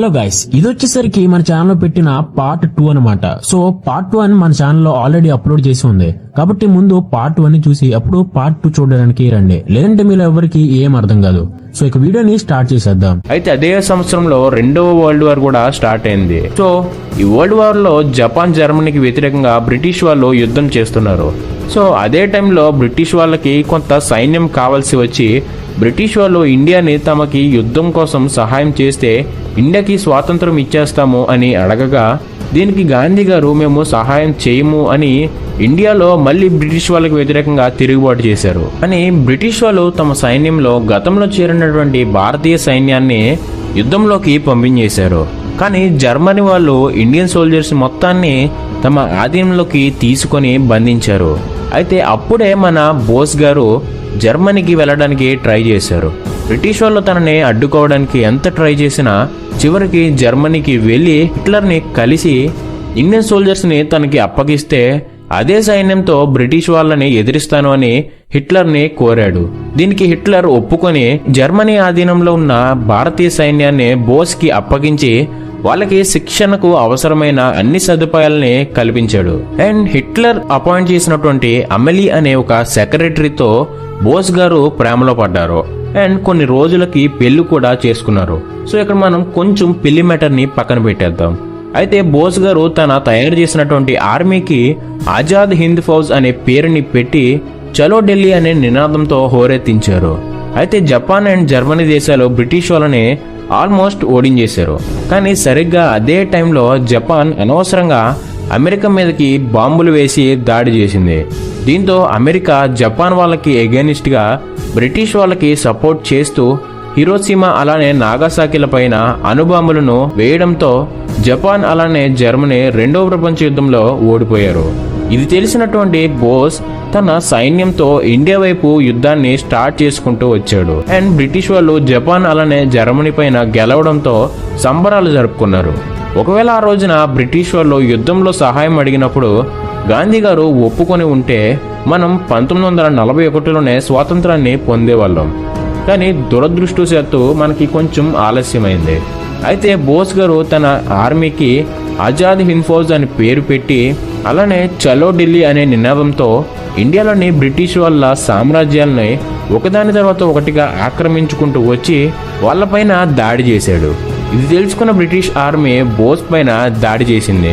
Hello guys ఇది వచ్చేసరికి మన ఛానల్లో పెట్టిన పార్ట్ టూ అన్నమాట. సో పార్ట్ వన్ మన ఛానల్లో ఆల్రెడీ అప్లోడ్ చేసి ఉంది. కాబట్టి ముందు పార్ట్ వన్ చూసి అప్పుడు పార్ట్ టూ చూడడానికి రండి. లేదంటే మీరు ఎవరికి ఏం అర్థం కాదు. సో ఇక వీడియోని స్టార్ట్ చేసేద్దాం. అయితే అదే సంవత్సరంలో రెండవ వరల్డ్ వార్ కూడా స్టార్ట్ అయింది. సో ఈ వరల్డ్ వార్లో జపాన్ జర్మనీకి వ్యతిరేకంగా బ్రిటిష్ వాళ్ళు యుద్ధం చేస్తున్నారు. సో అదే టైంలో బ్రిటిష్ వాళ్ళకి కొంత సైన్యం కావాల్సి వచ్చి బ్రిటిష్ వాళ్ళు ఇండియాని తమకి యుద్ధం కోసం సహాయం చేస్తే ఇండియాకి స్వాతంత్రం ఇచ్చేస్తాము అని అడగగా దీనికి గాంధీ గారు మేము సహాయం చేయము అని ఇండియాలో మళ్ళీ బ్రిటిష్ వాళ్ళకి వ్యతిరేకంగా తిరుగుబాటు చేశారు. అని బ్రిటిష్ వాళ్ళు తమ సైన్యంలో గతంలో చేరినటువంటి భారతీయ సైన్యాన్ని యుద్ధంలోకి పంపించేశారు. కానీ జర్మనీ వాళ్ళు ఇండియన్ సోల్జర్స్ మొత్తాన్ని తమ ఆధీనంలోకి తీసుకొని బంధించారు. అయితే అప్పుడే మన బోస్ గారు జర్మనీకి వెళ్ళడానికి ట్రై చేశారు. బ్రిటిష్ వాళ్ళు తనని అడ్డుకోవడానికి ఎంత ట్రై చేసినా చివరికి జర్మనీకి వెళ్ళి హిట్లర్ని కలిసి ఇండియన్ సోల్జర్స్ని తనకి అప్పగిస్తే అదే సైన్యంతో బ్రిటిష్ వాళ్ళని ఎదిరిస్తాను అని హిట్లర్ని కోరాడు. దీనికి హిట్లర్ ఒప్పుకొని జర్మనీ ఆధీనంలో ఉన్న భారతీయ సైన్యాన్ని బోస్కి అప్పగించి వాళ్ళకి శిక్షణకు అవసరమైన అన్ని సదుపాయాలని కల్పించాడు. అండ్ హిట్లర్ అపాయింట్ చేసినటువంటి అమెలి అనే ఒక సెక్రటరీతో బోస్ గారు ప్రేమలో పడ్డారు. అండ్ కొన్ని రోజులకి పెళ్ళి కూడా చేసుకున్నారు. సో ఇక్కడ మనం కొంచెం పెళ్ళి మ్యాటర్ని పక్కన పెట్టేద్దాం. అయితే బోస్ గారు తన తయారు చేసినటువంటి ఆర్మీకి ఆజాద్ హింద్ ఫౌజ్ అనే పేరుని పెట్టి చలో ఢిల్లీ అనే నినాదంతో హోరెత్తించారు. అయితే జపాన్ అండ్ జర్మనీ దేశాలు బ్రిటిష్ వాళ్ళని ఆల్మోస్ట్ ఓడించేశారు. కానీ సరిగ్గా అదే టైంలో జపాన్ అనవసరంగా అమెరికా మీదకి బాంబులు వేసి దాడి చేసింది. దీంతో అమెరికా జపాన్ వాళ్ళకి ఎగెనిస్ట్గా బ్రిటిష్ వాళ్ళకి సపోర్ట్ చేస్తూ హిరోసీమా అలానే నాగాసాకిల పైన అణుబాంబులను వేయడంతో జపాన్ అలానే జర్మనీ రెండవ ప్రపంచ యుద్ధంలో ఓడిపోయారు. ఇది తెలిసినటువంటి బోస్ తన సైన్యంతో ఇండియా వైపు యుద్ధాన్ని స్టార్ట్ చేసుకుంటూ వచ్చాడు. అండ్ బ్రిటిష్ వాళ్ళు జపాన్ అలానే జర్మనీ పైన గెలవడంతో సంబరాలు జరుపుకున్నారు. ఒకవేళ ఆ రోజున బ్రిటిష్ వాళ్ళు యుద్ధంలో సహాయం అడిగినప్పుడు గాంధీ గారు ఒప్పుకొని ఉంటే మనం పంతొమ్మిది వందల నలభై ఒకటిలోనే స్వాతంత్రాన్ని పొందేవాళ్ళం. కానీ దురదృష్టవశాత్తు మనకి కొంచెం ఆలస్యమైంది. అయితే బోస్ గారు తన ఆర్మీకి ఆజాద్ హింద్ ఫౌజ్ అని పేరు పెట్టి అలానే చలో ఢిల్లీ అనే నినాదంతో ఇండియాలోని బ్రిటిష్ వాళ్ళ సామ్రాజ్యాలని ఒకదాని తర్వాత ఒకటిగా ఆక్రమించుకుంటూ వచ్చి వాళ్ళపైన దాడి చేశాడు. ఇది తెలుసుకున్న బ్రిటిష్ ఆర్మీ బోస్ పైన దాడి చేసింది.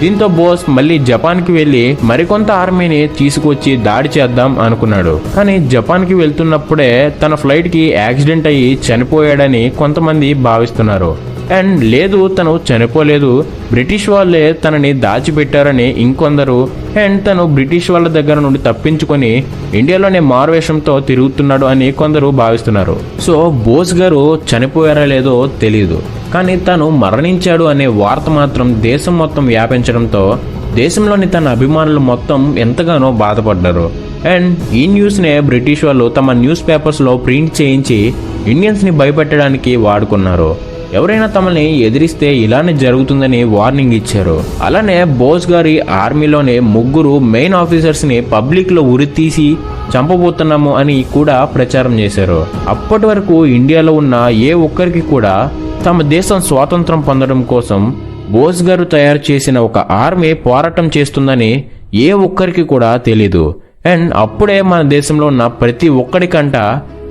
దీంతో బోస్ మళ్ళీ జపాన్కి వెళ్ళి మరికొంత ఆర్మీని తీసుకొచ్చి దాడి చేద్దాం అనుకున్నాడు. కానీ జపాన్కి వెళ్తున్నప్పుడే తన ఫ్లైట్కి యాక్సిడెంట్ అయ్యి చనిపోయాడని కొంతమంది భావిస్తున్నారు. అండ్ లేదు తను చనిపోలేదు. బ్రిటిష్ వాళ్ళే తనని దాచిపెట్టారని ఇంకొందరు అండ్ తను బ్రిటిష్ వాళ్ళ దగ్గర నుండి తప్పించుకొని ఇండియాలోనే మారువేషంతో తిరుగుతున్నాడు అని కొందరు భావిస్తున్నారు. సో బోస్ గారు చనిపోయారా లేదో తెలియదు కానీ తను మరణించాడు అనే వార్త మాత్రం దేశం మొత్తం వ్యాపించడంతో దేశంలోని తన అభిమానులు మొత్తం ఎంతగానో బాధపడ్డారు. అండ్ ఈ న్యూస్నే బ్రిటిష్ వాళ్ళు తమ న్యూస్ పేపర్స్లో ప్రింట్ చేయించి ఇండియన్స్ని భయపెట్టడానికి వాడుకున్నారు. ఎవరైనా తమని ఎదిరిస్తే ఇలానే జరుగుతుందని వార్నింగ్ ఇచ్చారు. అలానే బోస్ గారి ఆర్మీలోనే ముగ్గురు మెయిన్ ఆఫీసర్స్ని పబ్లిక్లో ఉరి తీసి చంపబోతున్నాము అని కూడా ప్రచారం చేశారు. అప్పటి వరకు ఇండియాలో ఉన్న ఏ ఒక్కరికి కూడా తమ దేశం స్వాతంత్రం పొందడం కోసం బోస్ గారు తయారు చేసిన ఒక ఆర్మీ పోరాటం చేస్తుందని ఏ ఒక్కరికి కూడా తెలీదు. అండ్ అప్పుడే మన దేశంలో ఉన్న ప్రతి ఒక్కడికంట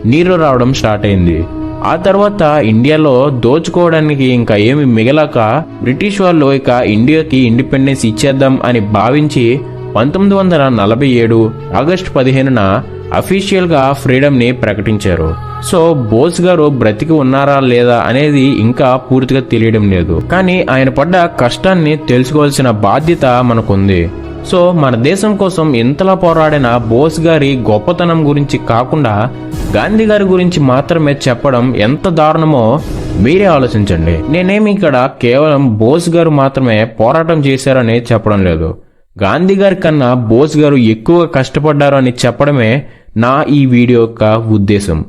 నీరు రావడం స్టార్ట్ అయింది. ఆ తర్వాత ఇండియాలో దోచుకోవడానికి ఇంకా ఏమి మిగలక బ్రిటిష్ వాళ్ళు ఇక ఇండియాకి ఇండిపెండెన్స్ ఇచ్చేద్దాం అని భావించి పంతొమ్మిది వందల నలభై ఏడు ఆగస్టు పదిహేనున అఫీషియల్గా ఫ్రీడమ్ని ప్రకటించారు. సో బోస్ గారు బ్రతికి ఉన్నారా లేదా అనేది ఇంకా పూర్తిగా తెలియడం లేదు. కానీ ఆయన పడ్డ కష్టాన్ని తెలుసుకోవాల్సిన బాధ్యత మనకుంది. సో మన దేశం కోసం ఇంతలా పోరాడిన బోస్ గారి గొప్పతనం గురించి కాకుండా గాంధీ గారి గురించి మాత్రమే చెప్పడం ఎంత దారుణమో మీరే ఆలోచించండి. నేనేమి ఇక్కడ కేవలం బోస్ గారు మాత్రమే పోరాటం చేశారని చెప్పడం లేదు. గాంధీ గారి కన్నా బోస్ గారు ఎక్కువగా కష్టపడ్డారు అని చెప్పడమే నా ఈ వీడియో యొక్క ఉద్దేశం.